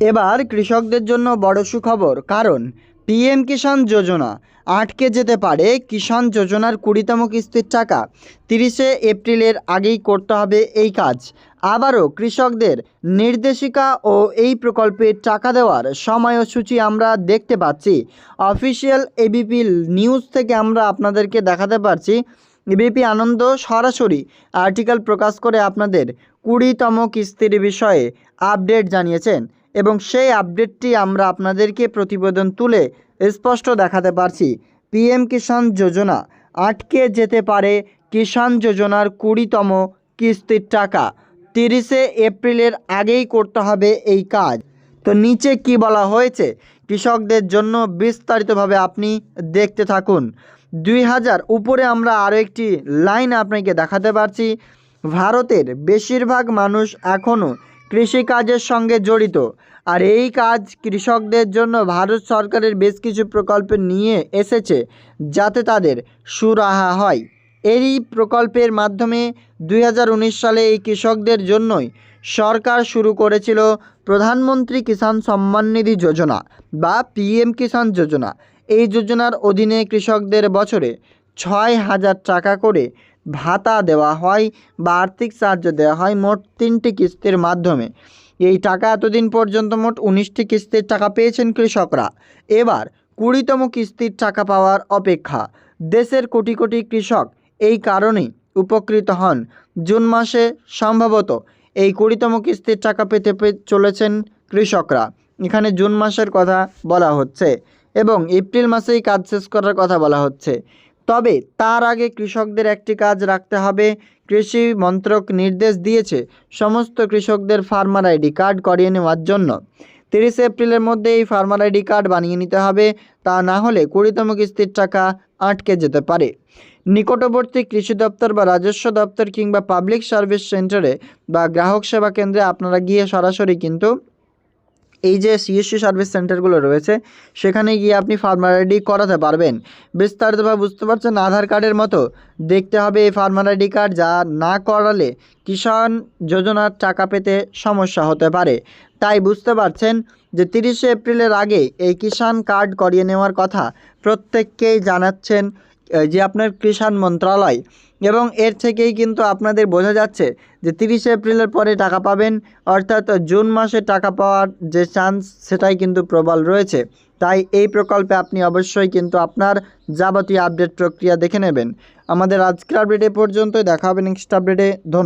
এবার কৃষকদের জন্য বড় সুখবর, কারণ পিএম কিষাণ যোজনা আটকে যেতে পারে কিষাণ যোজনার কুড়িতম কিস্তির টাকা। তিরিশে এপ্রিলের আগেই করতে হবে এই কাজ। আবারও কৃষকদের নির্দেশিকা ও এই প্রকল্পের টাকা দেওয়ার সময়সূচি আমরা দেখতে পাচ্ছি। অফিসিয়াল এবিপি নিউজ থেকে আমরা আপনাদেরকে দেখাতে পারছি। এবিপি আনন্দ সরাসরি আর্টিকেল প্রকাশ করে আপনাদের কুড়িতম কিস্তির বিষয়ে আপডেট জানিয়েছেন। এবং সেই আপডেটটি আমরা আপনাদেরকে প্রতিবেদন তুলে স্পষ্ট দেখাতে পারছি। পিএম কিষাণ যোজনা, আটকে যেতে পারে কিষাণ যোজনার কুড়িতম কিস্তির টাকা। তিরিশে এপ্রিলের আগেই করতে হবে এই কাজ। তো নিচে কি বলা হয়েছে? কৃষকদের জন্য বিস্তারিতভাবে আপনি দেখতে থাকুন। দুই হাজার, উপরে আমরা আরও একটি লাইন আপনাকে দেখাতে পারছি। ভারতের বেশিরভাগ মানুষ এখনও কৃষিকাজের সঙ্গে জড়িত। আর এই কাজ কৃষকদের জন্য ভারত সরকারের বেশ কিছু প্রকল্প নিয়ে এসেছে, যাতে তাদের সুরাহা হয়। এই প্রকল্পের মাধ্যমে দুই হাজার উনিশ সালে এই কৃষকদের জন্যই সরকার শুরু করেছিল প্রধানমন্ত্রী কিষাণ সম্মান নিধি যোজনা বা পিএম কিষাণ যোজনা। এই যোজনার অধীনে কৃষকদের বছরে ছয় হাজার টাকা করে ভাতা দেওয়া হয় বা আর্থিক সাহায্য দেওয়া হয় মোট তিনটি কিস্তির মাধ্যমে। এই টাকা এতদিন পর্যন্ত মোট উনিশটি কিস্তির টাকা পেয়েছেন কৃষকরা। এবার কুড়িতম কিস্তির টাকা পাওয়ার অপেক্ষা। দেশের কোটি কোটি কৃষক এই কারণেই উপকৃত হন। জুন মাসে সম্ভবত এই কুড়িতম কিস্তির টাকা পেতে চলেছেন কৃষকরা। এখানে জুন মাসের কথা বলা হচ্ছে এবং এপ্রিল মাসেই কাজ শেষ করার কথা বলা হচ্ছে। তবে তার আগে কৃষকদের একটি কাজ রাখতে হবে। কৃষি মন্ত্রক নির্দেশ দিয়েছে। সমস্ত কৃষকদের ফার্মার আইডি কার্ড করিয়ে নেওয়ার জন্য। তিরিশে এপ্রিলের মধ্যে এই ফার্মার আইডি কার্ড বানিয়ে নিতে হবে। তা না হলে কুড়িতম কিস্তির টাকা আটকে যেতে পারে। নিকটবর্তী কৃষি দপ্তর বা রাজস্ব দপ্তর কিংবা পাবলিক সার্ভিস সেন্টারে বা গ্রাহক সেবা কেন্দ্রে আপনারা গিয়ে সরাসরি কিন্তু এই যে সিএসসি সার্ভিস সেন্টারগুলো রয়েছে, সেখানে গিয়ে আপনি ফার্মার আইডি করাতে পারবেন। বিস্তারিতভাবে বুঝতে পারছেন আধার কার্ডের মতো। দেখতে হবে এই ফার্মার আইডি কার্ড যা না করালে কিষাণ যোজনার টাকা পেতে সমস্যা হতে পারে। তাই বুঝতে পারছেন যে তিরিশে এপ্রিলের আগে এই কিষাণ কার্ড করিয়ে নেওয়ার কথা প্রত্যেককেই জানাচ্ছেন যে আপনার কৃষাণ মন্ত্রণালয় এবং এর থেকেই কিন্তু আপনাদের বোঝা যাচ্ছে যে তিরিশে এপ্রিলের পরে টাকা পাবেন, অর্থাৎ জুন মাসে টাকা পাওয়ার যে চান্স সেটাই কিন্তু প্রবল রয়েছে। তাই এই প্রকল্পে আপনি অবশ্যই কিন্তু আপনার যাবতীয় আপডেট প্রক্রিয়া দেখে নেবেন। আমাদের আজকের আপডেট পর্যন্তই। দেখা হবে নেক্সট আপডেটে ধন্যবাদ।